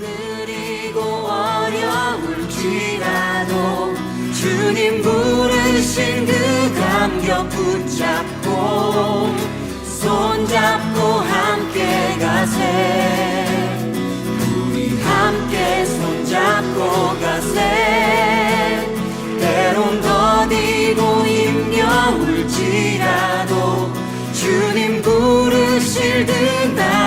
느리고 어려울지라도 주님 부르신 그 감격 붙잡고 손잡고 함께 가세. 우리 함께 손잡고 가세. 때론 더디고 힘겨울지라도 주님 부르실 그 듯나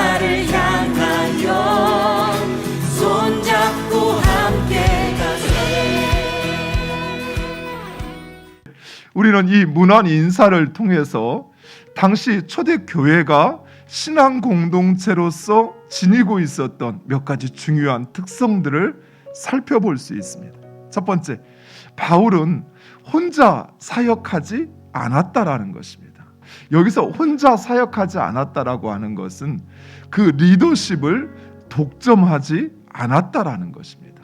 우리는 이 문안 인사를 통해서 당시 초대 교회가 신앙 공동체로서 지니고 있었던 몇 가지 중요한 특성들을 살펴볼 수 있습니다. 첫 번째, 바울은 혼자 사역하지 않았다라는 것입니다. 여기서 혼자 사역하지 않았다라고 하는 것은 그 리더십을 독점하지 않았다라는 것입니다.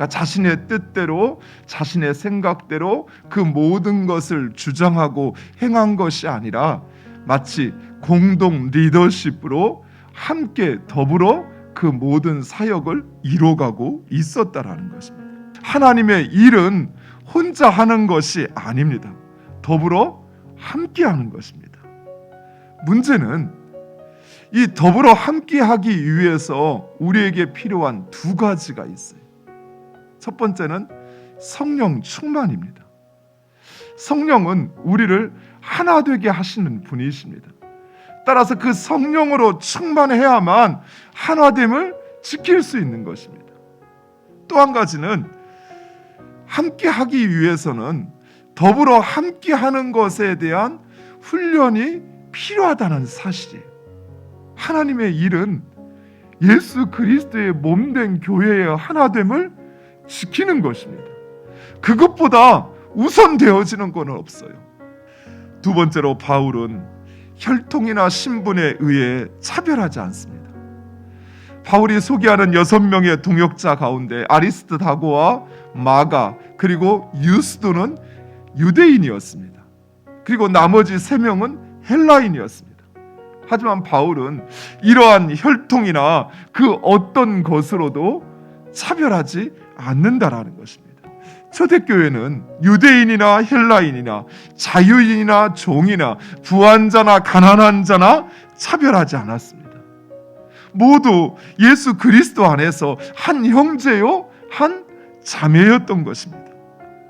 그러니까 자신의 뜻대로 자신의 생각대로 그 모든 것을 주장하고 행한 것이 아니라 마치 공동 리더십으로 함께 더불어 그 모든 사역을 이뤄가고 있었다라는 것입니다. 하나님의 일은 혼자 하는 것이 아닙니다. 더불어 함께 하는 것입니다. 문제는 이 더불어 함께 하기 위해서 우리에게 필요한 두 가지가 있어요. 첫 번째는 성령 충만입니다. 성령은 우리를 하나 되게 하시는 분이십니다. 따라서 그 성령으로 충만해야만 하나됨을 지킬 수 있는 것입니다. 또 한 가지는 함께 하기 위해서는 더불어 함께 하는 것에 대한 훈련이 필요하다는 사실이에요. 하나님의 일은 예수 그리스도의 몸된 교회의 하나됨을 지키는 것입니다. 그것보다 우선되어지는 것은 없어요. 두 번째로 바울은 혈통이나 신분에 의해 차별하지 않습니다. 바울이 소개하는 여섯 명의 동역자 가운데 아리스트 다고와 마가 그리고 유스도는 유대인이었습니다. 그리고 나머지 세 명은 헬라인이었습니다. 하지만 바울은 이러한 혈통이나 그 어떤 것으로도 차별하지 않는다라는 것입니다. 초대교회는 유대인이나 헬라인이나 자유인이나 종이나 부한자나 가난한 자나 차별하지 않았습니다. 모두 예수 그리스도 안에서 한 형제요, 한 자매였던 것입니다.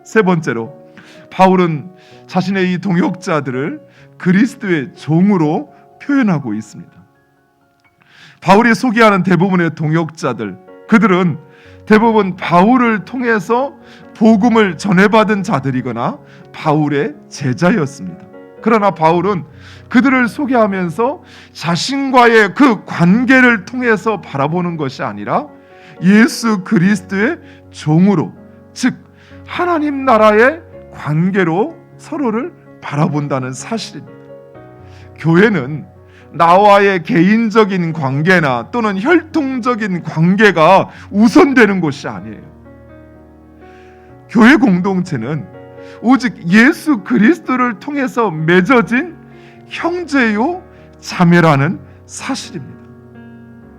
세 번째로 바울은 자신의 이 동역자들을 그리스도의 종으로 표현하고 있습니다. 바울이 소개하는 대부분의 동역자들, 그들은 대부분 바울을 통해서 복음을 전해받은 자들이거나 바울의 제자였습니다. 그러나 바울은 그들을 소개하면서 자신과의 그 관계를 통해서 바라보는 것이 아니라 예수 그리스도의 종으로, 즉 하나님 나라의 관계로 서로를 바라본다는 사실입니다. 교회는 나와의 개인적인 관계나 또는 혈통적인 관계가 우선되는 것이 아니에요. 교회 공동체는 오직 예수 그리스도를 통해서 맺어진 형제요 자매라는 사실입니다.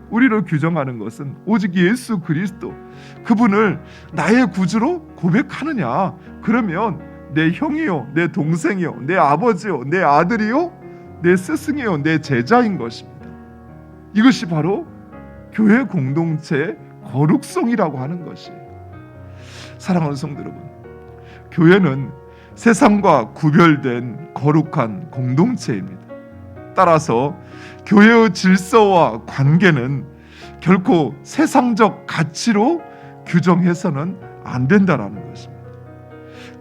우리를 규정하는 것은 오직 예수 그리스도 그분을 나의 구주로 고백하느냐 그러면 내 형이요 내 동생이요 내 아버지요 내 아들이요 내 스승이요 내 제자인 것입니다. 이것이 바로 교회 공동체의 거룩성이라고 하는 것이에요. 사랑하는 성도 여러분, 교회는 세상과 구별된 거룩한 공동체입니다. 따라서 교회의 질서와 관계는 결코 세상적 가치로 규정해서는 안 된다라는 것입니다.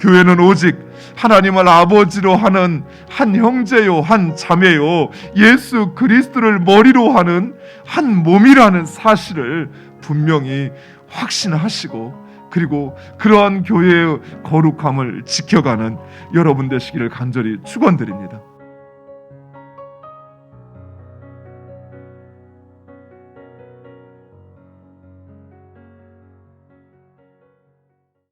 교회는 오직 하나님을 아버지로 하는 한 형제요, 한 자매요, 예수 그리스도를 머리로 하는 한 몸이라는 사실을 분명히 확신하시고 그리고 그러한 교회의 거룩함을 지켜가는 여러분 되시기를 간절히 축원드립니다.